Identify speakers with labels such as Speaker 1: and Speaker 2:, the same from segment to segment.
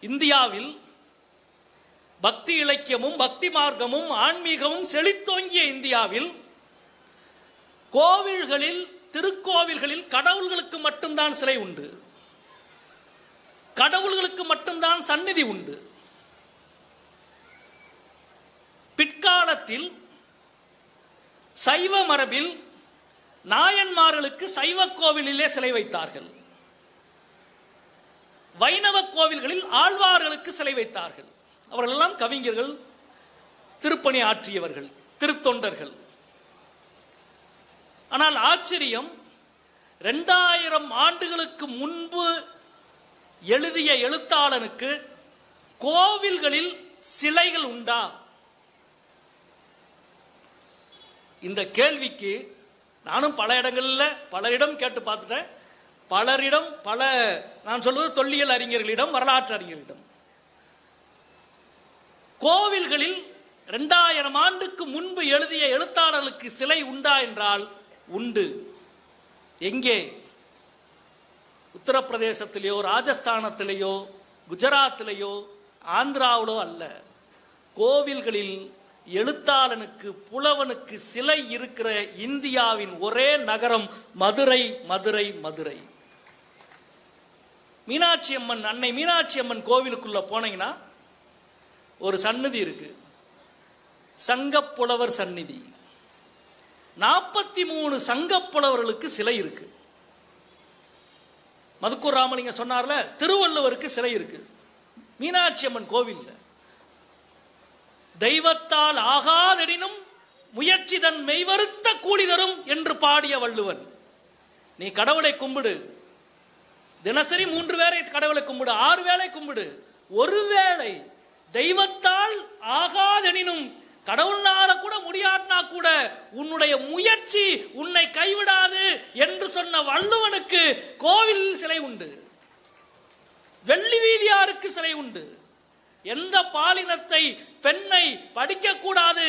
Speaker 1: இந்தியாவில் பக்தி இலக்கியமும் பக்தி மார்க்கமும் ஆன்மீகமும் செழித்தோங்கிய இந்தியாவில் கோவில்களில் திருக்கோவில்களில் கடவுள்களுக்கு மட்டும்தான் சிலை உண்டு. கடவுள்களுக்கு மட்டும்தான் சந்நிதி உண்டு. பிற்காலத்தில் சைவ மரபில் நாயன்மார்களுக்கு சைவ கோவிலிலே சிலை வைத்தார்கள். வைணவ கோவில்களில் ஆழ்வார்களுக்கு சிலை வைத்தார்கள். அவர்கள் எல்லாம் கவிஞர்கள் திருப்பணி ஆற்றியவர்கள் திருத்தொண்டர்கள். ஆனால் ஆச்சரியம் ரெண்டாயிரம் ஆண்டுகளுக்கு முன்பு எழுதிய எழுத்தாளனுக்கு கோவில்களில் சிலைகள் உண்டா? இந்த கேள்விக்கு நானும் பல இடங்களில் பலரிடம் கேட்டு பார்த்துட்டேன். பலரிடம் பல நான் சொல்வது தொல்லியல் அறிஞர்களிடம் வரலாற்று அறிஞர்களிடம். கோவில்களில் ரெண்டாயிரம் ஆண்டுக்கு முன்பு எழுதிய எழுத்தாளர்களுக்கு சிலை உண்டா என்றால் உண்டு. எங்கே? உத்தரப்பிரதேசத்திலேயோ ராஜஸ்தானத்திலேயோ குஜராத்திலேயோ ஆந்திராவிலோ அல்ல. கோவில்களில் எழுத்தாளனுக்கு புலவனுக்கு சிலை இருக்கிற இந்தியாவின் ஒரே நகரம் மதுரை மதுரை மதுரை. மீனாட்சி அம்மன் அன்னை மீனாட்சி அம்மன் கோவிலுக்குள்ள போனீங்கன்னா ஒரு சந்நிதி இருக்கு. சங்கப்புலவர் சந்நிதி. நாற்பத்தி மூணு சங்கப்புலவர்களுக்கு சிலை இருக்கு. மதுக்கூர் ராமலிங்க சொன்னார்ல திருவள்ளுவருக்கு சிலை இருக்கு. மீனாட்சி அம்மன் கோவில் தெய்வத்தால் ஆகாதெனினும் முயற்சி தன் மெய்வருத்த கூலி தரும் என்று பாடிய வள்ளுவன். நீ கடவுளை கும்பிடு. தினசரி மூன்று வேளை கடவுளை கும்பிடு ஆறு வேளை கும்பிடு. ஒருவேளை தெய்வத்தால் ஆகாதெனினும் கடவுள்னால கூட முடியாட்டினா கூட உன்னுடைய முயற்சி உன்னை கைவிடாது என்று சொன்ன வள்ளுவனுக்கு கோவில் சிலை உண்டு. வெள்ளி வீதியாருக்கு சிலை உண்டு. எந்த பாலினத்தை பெண்ணை படிக்கக்கூடாது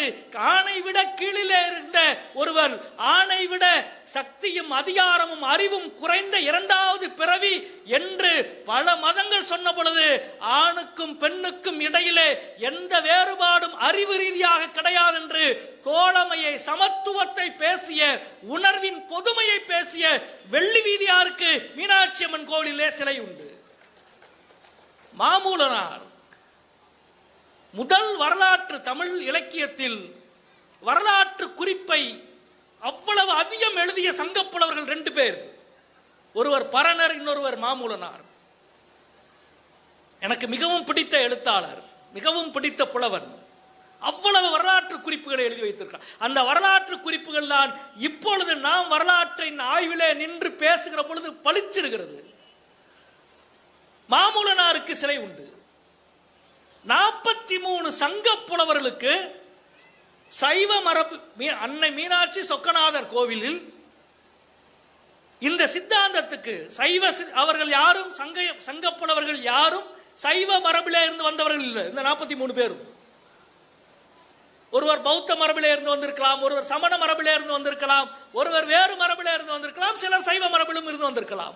Speaker 1: ஆணை விட கீழிலே இருந்த ஒருவர் ஆண் விட சக்தியும் அதிகாரமும் அறிவும் குறைந்த இரண்டாவது பிறவி என்று பல மதங்கள் சொன்ன பொழுது ஆணுக்கும் பெண்ணுக்கும் இடையிலே எந்த வேறுபாடும் அறிவு ரீதியாக கிடையாது என்று தோழமையை சமத்துவத்தை பேசிய உணர்வின் பொதுமையை பேசிய வெள்ளி வீதியாருக்கு மீனாட்சி அம்மன் கோவிலிலே சிலை உண்டு. மாமூலனார். முதல் வரலாற்று தமிழ் இலக்கியத்தில் வரலாற்று குறிப்பை அவ்வளவு அதிகம் எழுதிய சங்கப்புலவர்கள் ரெண்டு பேர். ஒருவர் பரணர் இன்னொருவர் மாமூலனார். எனக்கு மிகவும் பிடித்த எழுத்தாளர் மிகவும் பிடித்த புலவன் அவ்வளவு வரலாற்று குறிப்புகளை எழுதி வைத்திருக்கார். அந்த வரலாற்று குறிப்புகள் தான் இப்பொழுது நாம் வரலாற்றின் ஆய்விலே நின்று பேசுகிற பொழுது பளிச்சிடுகிறது. மாமூலனாருக்கு சிலை உண்டு. நாற்பத்தி மூணு சங்க புலவர்களுக்கு சைவ மரபு மீ- அன்னை மீனாட்சி சொக்கநாதர் கோவிலில் இந்த சித்தாந்தத்துக்கு சைவ சி- அவர்கள் யாரும் சங்க சங்கப்புலவர்கள் யாரும் சைவ மரபிலே இருந்து வந்தவர்கள் இல்லை. இந்த நாற்பத்தி மூணு பேரும். ஒருவர் பௌத்த மரபிலே இருந்து வந்திருக்கலாம் ஒருவர் சமண மரபிலே இருந்து வந்திருக்கலாம் ஒருவர் வேறு மரபிலே இருந்து வந்திருக்கலாம் சிலர் சைவ மரபிலும் இருந்து வந்திருக்கலாம்.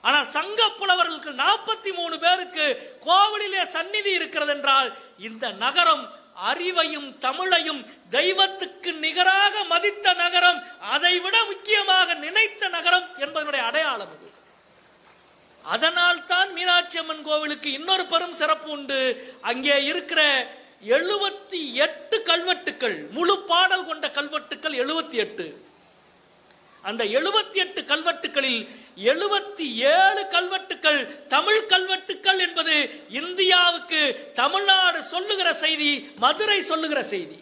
Speaker 1: ஆனால் சங்க புலவர்களுக்கு நாற்பத்தி மூணு பேருக்கு கோவிலிலே சந்நிதி இருக்கிறது என்றால் இந்த நகரம் அறிவையும் தமிழையும் தெய்வத்துக்கு நிகராக மதித்த நகரம் அதை விட முக்கியமாக நினைத்த நகரம் என்பதனுடைய அடையாளம் இது. அதனால் தான் மீனாட்சி அம்மன் கோவிலுக்கு இன்னொரு பெரும் சிறப்பு உண்டு. அங்கே இருக்கிற எழுபத்தி எட்டு கல்வெட்டுக்கள் முழு பாடல் கொண்ட கல்வெட்டுக்கள் எழுபத்தி எட்டு. அந்த எழுபத்தி எட்டு கல்வெட்டுகளில் எழுபத்தி ஏழு கல்வெட்டுக்கள் தமிழ் கல்வெட்டுக்கள் என்பது இந்தியாவுக்கு தமிழ்நாடு சொல்லுகிற செய்தி மதுரை சொல்லுகிற செய்தி.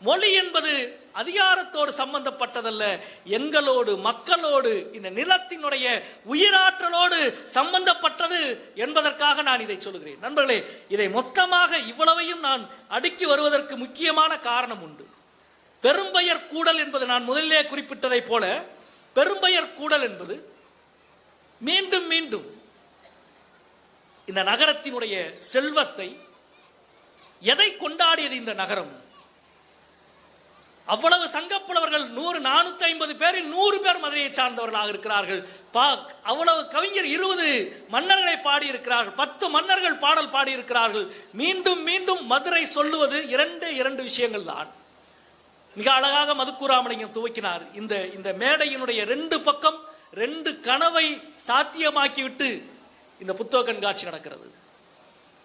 Speaker 1: மொழி என்பது அதிகாரத்தோடு சம்பந்தப்பட்டதல்ல. எங்களோடு மக்களோடு இந்த நிலத்தினுடைய உயிராற்றலோடு சம்பந்தப்பட்டது என்பதற்காக நான் இதை சொல்லுகிறேன் நண்பர்களே இதை மொத்தமாக இவ்வளவையும் நான் அடுக்கி வருவதற்கு முக்கியமான காரணம் உண்டு. பெரும்பெயர் கூடல் என்பது நான் முதலிலே குறிப்பிட்டதைப் போல பெரும்பெயர் கூடல் என்பது மீண்டும் மீண்டும் இந்த நகரத்தினுடைய செல்வத்தை எதை கொண்டாடியது இந்த நகரம்? அவ்வளவு சங்கப்புலவர்கள் நூறு நானூத்தி ஐம்பது பேரில் நூறு பேர் மதுரையை சார்ந்தவர்களாக இருக்கிறார்கள். பா அவ்வளவு கவிஞர் இருபது மன்னர்களை பாடியிருக்கிறார்கள். பத்து மன்னர்கள் பாடல் பாடியிருக்கிறார்கள். மீண்டும் மீண்டும் மதுரை சொல்லுவது இரண்டு இரண்டு விஷயங்கள் தான் மிக அழகாக மதுக்கூராமலிங்கம் துவக்கினார். இந்த இந்த மேடையினுடைய ரெண்டு பக்கம் ரெண்டு கனவை சாத்தியமாக்கிவிட்டு இந்த புத்தக கண்காட்சி நடக்கிறது.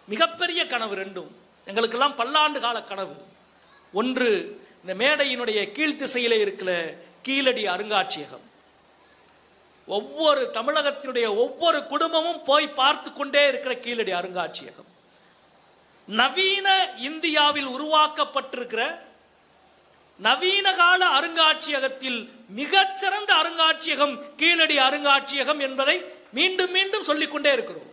Speaker 1: மிகப்பெரிய கனவு ரெண்டும். எங்களுக்கெல்லாம் பல்லாண்டு கால கனவு. ஒன்று இந்த மேடையினுடைய கீழ்த்திசையிலே இருக்கிற கீழடி அருங்காட்சியகம். ஒவ்வொரு தமிழகத்தினுடைய ஒவ்வொரு குடும்பமும் போய் பார்த்து கொண்டே இருக்கிற கீழடி அருங்காட்சியகம். நவீன இந்தியாவில் உருவாக்கப்பட்டிருக்கிற நவீன கால அருங்காட்சியகத்தில் மிகச்சிறந்த அருங்காட்சியகம் கீழடி அருங்காட்சியகம் என்பதை மீண்டும் மீண்டும் சொல்லிக்கொண்டே இருக்கிறோம்.